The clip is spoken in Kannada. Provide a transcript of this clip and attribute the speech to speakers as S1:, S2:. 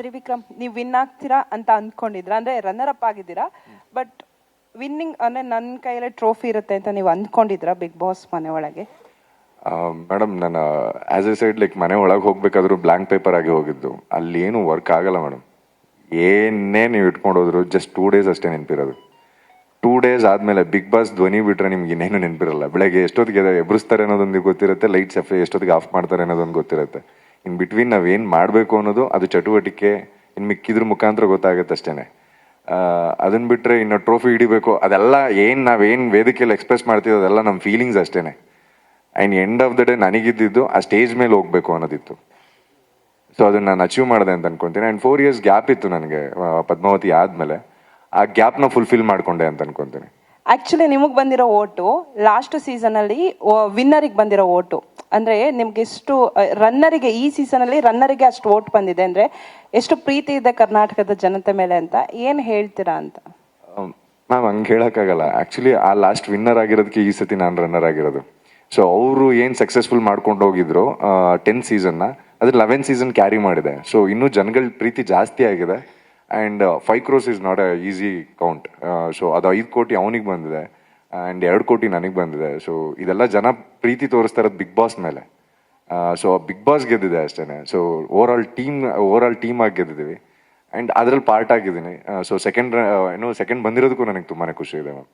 S1: ತ್ರಿವಿಕ್ರಮ್, ನೀವು ವಿನ್ ಆಗ್ತೀರಾ ಅಂತ ಅಂದ್ಕೊಂಡಿದ್ರ. ಅಂದ್ರೆ ರನ್ನರ್ ಅಪ್ ಆಗಿದ್ದೀರಾ ಬಟ್ ವಿನ್ನಿಂಗ್ ಅಂದ್ರೆ ನನ್ನ ಕೈಯಲ್ಲಿ ಟ್ರೋಫಿ ಇರುತ್ತೆ ಅಂತ ನೀವು ಅಂದ್ಕೊಂಡಿದ್ರಾ ಬಿಗ್ ಬಾಸ್ ಮನೆ ಒಳಗೆ?
S2: ಮೇಡಮ್ ನಾನು ಆಸ್ ಎ ಸೈಡ್ ಲೈಕ್ ಮನೆ ಒಳಗೆ ಹೋಗ್ಬೇಕಾದ್ರೂ ಬ್ಲಾಂಕ್ ಪೇಪರ್ ಆಗಿ ಹೋಗಿದ್ದು. ಅಲ್ಲಿ ಏನು ವರ್ಕ್ ಆಗಲ್ಲ ಮೇಡಮ್ ಏನೇ ನೀವು ಇಟ್ಕೊಂಡು ಹೋದ್ರು ಜಸ್ಟ್ ಟೂ ಡೇಸ್ ಅಷ್ಟೇ ನೆನಪಿರೋದು. ಟೂ ಡೇಸ್ ಆದಮೇಲೆ ಬಿಗ್ ಬಾಸ್ ಧ್ವನಿ ಬಿಟ್ರೆ ನಿಮ್ಗೆ ಇನ್ನೇನು ನೆನಪಿರಲ್ಲ. ಬೆಳಗ್ಗೆ ಎಷ್ಟೊತ್ತಿಗೆ ಎಬ್ರಿಸ್ತಾರೆ ಅನ್ನೋದೊಂದು ಗೊತ್ತಿರುತ್ತೆ ಲೈಟ್ಸ್ ಎಫ್ ಎಷ್ಟೊತ್ತಿಗೆ ಆಫ್ ಮಾಡ್ತಾರೆ ಅನ್ನೋದೊಂದು ಗೊತ್ತಿರುತ್ತೆ. ಇನ್ ಬಿಟ್ವೀನ್ ನಾವೇನು ಮಾಡಬೇಕು ಅನ್ನೋದು ಅದು ಚಟುವಟಿಕೆ ಇನ್ನು ಮಿಕ್ಕಿದ್ರ ಮುಖಾಂತರ ಗೊತ್ತಾಗುತ್ತೆ ಅಷ್ಟೇನೆ. ಅದನ್ನ ಬಿಟ್ರೆ ಇನ್ನು ಟ್ರೋಫಿ ಹಿಡಿಬೇಕು, ಅದೆಲ್ಲ ಏನು ನಾವೇನು ವೇದಿಕೆಯಲ್ಲಿ ಎಕ್ಸ್ಪ್ರೆಸ್ ಮಾಡ್ತೀವಿ ಅದೆಲ್ಲ ನಮ್ಮ ಫೀಲಿಂಗ್ಸ್ ಅಷ್ಟೇನೆ. And end of the day ನನಗಿದ್ದಿದ್ದು ಆ ಸ್ಟೇಜ್ ಮೇಲೆ ಹೋಗ್ಬೇಕು ಅನ್ನೋದಿತ್ತು. ಸೊ ಅದನ್ನ ನಾನು ಅಚೀವ್ ಮಾಡಿದೆ ಅಂತ ಅನ್ಕೊಂತೀನಿ. ಆ್ಯಂಡ್ ಫೋರ್ ಇಯರ್ಸ್ ಗ್ಯಾಪ್ ಇತ್ತು ನನಗೆ ಪದ್ಮಾವತಿ ಆದಮೇಲೆ. ಆ ಗ್ಯಾಪ್ನ ಫುಲ್ಫಿಲ್ ಮಾಡ್ಕೊಂಡೆ ಅಂತ ಅನ್ಕೊಂತೀನಿ.
S1: ಆಕ್ಚುಲಿ ನಿಮಗೆ ಬಂದಿರೋ ಓಟು ಲಾಸ್ಟ್ ಸೀಸನ್ ಅಲ್ಲಿ ವಿನ್ನರಿಗೆ ಬಂದಿರೋ ಓಟು. ಅಂದ್ರೆ ನಿಮ್ಗೆ ಎಷ್ಟು ರನ್ನರಿಗೆ ಈ ಸೀಸನ್ ಅಲ್ಲಿ ರನ್ನರಿಗೆ ಅಷ್ಟು ಓಟ್ ಬಂದಿದೆ ಅಂದ್ರೆ ಎಷ್ಟು ಪ್ರೀತಿ ಇದೆ ಕರ್ನಾಟಕದ ಜನತೆ ಮೇಲೆ ಅಂತ ಏನ್ ಹೇಳ್ತೀರಾ ಅಂತ?
S2: ಮ್ಯಾಮ್, ಹಂಗೆ ಹೇಳೋಕ್ಕಾಗಲ್ಲ. ಆ್ಯಕ್ಚುಲಿ ಆ ಲಾಸ್ಟ್ ವಿನ್ನರ್ ಆಗಿರೋದಕ್ಕೆ ಈ ಸತಿ ನಾನು ರನ್ನರ್ ಆಗಿರೋದು. ಸೊ ಅವರು ಏನು ಸಕ್ಸಸ್ಫುಲ್ ಮಾಡ್ಕೊಂಡು ಹೋಗಿದ್ರು ಟೆನ್ ಸೀಸನ್ನ ಅದ್ರ ಲೆವೆನ್ ಸೀಸನ್ ಕ್ಯಾರಿ ಮಾಡಿದೆ. ಸೊ ಇನ್ನೂ ಜನಗಳ ಪ್ರೀತಿ ಜಾಸ್ತಿ ಆಗಿದೆ. And five crores is not a easy count so ಅದು ಐದು ಕೋಟಿ ಅವನಿಗೆ ಬಂದಿದೆ. ಆ್ಯಂಡ್ ಎರಡು ಕೋಟಿ ನನಗೆ ಬಂದಿದೆ. ಸೊ ಇದೆಲ್ಲ ಜನ ಪ್ರೀತಿ ತೋರಿಸ್ತಾ ಬಿಗ್ ಬಾಸ್ ಮೇಲೆ. ಸೊ ಬಿಗ್ ಬಾಸ್ ಗೆದ್ದಿದೆ ಅಷ್ಟೇ so over all team over all team ಆಗಿ ಗೆದ್ದಿದ್ದೀವಿ ಆ್ಯಂಡ್ ಅದರಲ್ಲಿ ಪಾರ್ಟ್ ಆಗಿದ್ದೀನಿ. ಸೊ ಸೆಕೆಂಡ್ ಏನು ಸೆಕೆಂಡ್ ಬಂದಿರೋದಕ್ಕೂ ನನಗೆ ತುಂಬಾ ಖುಷಿ ಇದೆ ಮ್ಯಾಮ್